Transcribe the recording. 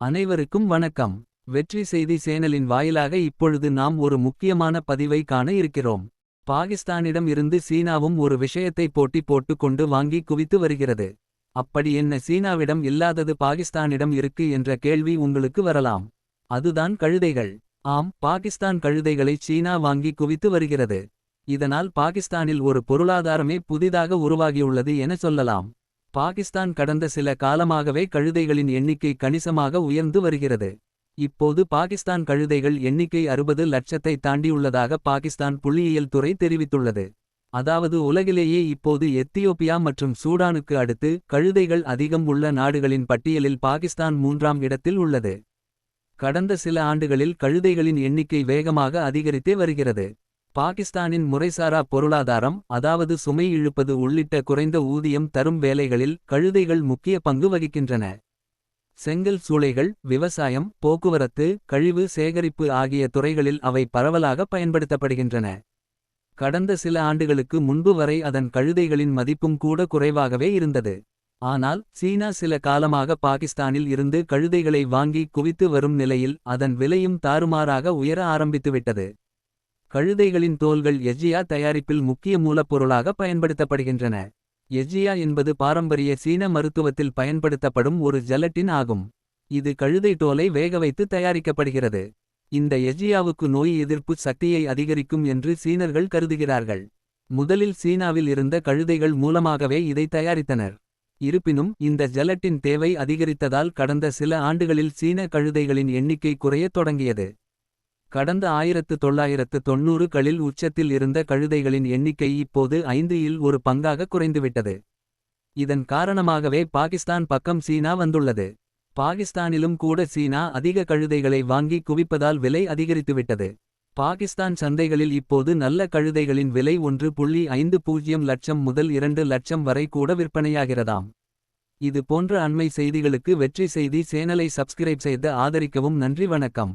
அனைவருக்கும் வணக்கம். வெற்றி செய்தி சேனலின் வாயிலாக இப்பொழுது நாம் ஒரு முக்கியமான பதிவை காண இருக்கிறோம். பாகிஸ்தானிடம் இருந்து சீனாவும் ஒரு விஷயத்தை போட்டி போட்டு கொண்டு வாங்கி குவித்து வருகிறது. அப்படி என்ன சீனாவிடம் இல்லாதது பாகிஸ்தானிடம் இருக்கு என்ற கேள்வி உங்களுக்கு வரலாம். அதுதான் கழுதைகள். ஆம் பாகிஸ்தான் கழுதைகளை சீனா வாங்கி குவித்து வருகிறது. இதனால் பாகிஸ்தானில் ஒரு பொருளாதாரமே புதிதாக உருவாகியுள்ளது என சொல்லலாம். பாகிஸ்தான் கடந்த சில காலமாகவே கழுதைகளின் எண்ணிக்கை கணிசமாக உயர்ந்து வருகிறது. இப்போது பாகிஸ்தான் கழுதைகள் எண்ணிக்கை அறுபது லட்சத்தை தாண்டியுள்ளதாக பாகிஸ்தான் புள்ளியியல் துறை தெரிவித்துள்ளது. அதாவது உலகிலேயே இப்போது எத்தியோப்பியா மற்றும் சூடானுக்கு அடுத்து கழுதைகள் அதிகம் உள்ள நாடுகளின் பட்டியலில் பாகிஸ்தான் மூன்றாம் இடத்தில் உள்ளது. கடந்த சில ஆண்டுகளில் கழுதைகளின் எண்ணிக்கை வேகமாக அதிகரித்தே வருகிறது. பாகிஸ்தானின் முறைசாரா பொருளாதாரம் அதாவது சுமை இழுப்பது உள்ளிட்ட குறைந்த ஊதியம் தரும் வேலைகளில் கழுதைகள் முக்கிய பங்கு வகிக்கின்றன. செங்கல் சூளைகள் விவசாயம் போக்குவரத்து கழிவு சேகரிப்பு ஆகிய துறைகளில் அவை பரவலாக பயன்படுத்தப்படுகின்றன. கடந்த சில ஆண்டுகளுக்கு முன்பு வரை அதன் கழுதைகளின் மதிப்பும் கூட குறைவாகவே இருந்தது. ஆனால் சீனா சில காலமாக பாகிஸ்தானில் இருந்து கழுதைகளை வாங்கி குவித்து வரும் நிலையில் அதன் விலையும் தாறுமாறாக உயர ஆரம்பித்துவிட்டது. கழுதைகளின் தோல்கள் எஜியா தயாரிப்பில் முக்கிய மூலப்பொருளாக பயன்படுத்தப்படுகின்றன. எஜியா என்பது பாரம்பரிய சீன மருத்துவத்தில் பயன்படுத்தப்படும் ஒரு ஜெலட்டின் ஆகும். இது கழுதை தோலை வேகவைத்து தயாரிக்கப்படுகிறது. இந்த எஜியாவுக்கு நோய் எதிர்ப்பு சக்தியை அதிகரிக்கும் என்று சீனர்கள் கருதுகிறார்கள். முதலில் சீனாவில் இருந்த கழுதைகள் மூலமாகவே இதை தயாரித்தனர். இருப்பினும் இந்த ஜெலட்டின் தேவை அதிகரித்ததால் கடந்த சில ஆண்டுகளில் சீன கழுதைகளின் எண்ணிக்கை குறையத் தொடங்கியது. கடந்த ஆயிரத்து தொள்ளாயிரத்து தொன்னூறுகளில் உச்சத்தில் இருந்த கழுதைகளின் எண்ணிக்கை இப்போது ஐந்து இல் ஒரு பங்காக குறைந்துவிட்டது. இதன் காரணமாகவே பாகிஸ்தான் பக்கம் சீனா வந்துள்ளது. பாகிஸ்தானிலும் கூட சீனா அதிக கழுதைகளை வாங்கி குவிப்பதால் விலை அதிகரித்துவிட்டது. பாகிஸ்தான் சந்தைகளில் இப்போது நல்ல கழுதைகளின் விலை ஒன்று புள்ளி ஐந்து பூஜ்ஜியம் லட்சம் முதல் இரண்டு லட்சம் வரை கூட விற்பனையாகிறதாம். இது போன்ற அண்மை செய்திகளுக்கு வெற்றி செய்தி சேனலை சப்ஸ்கிரைப் செய்து ஆதரிக்கவும் நன்றி வணக்கம்.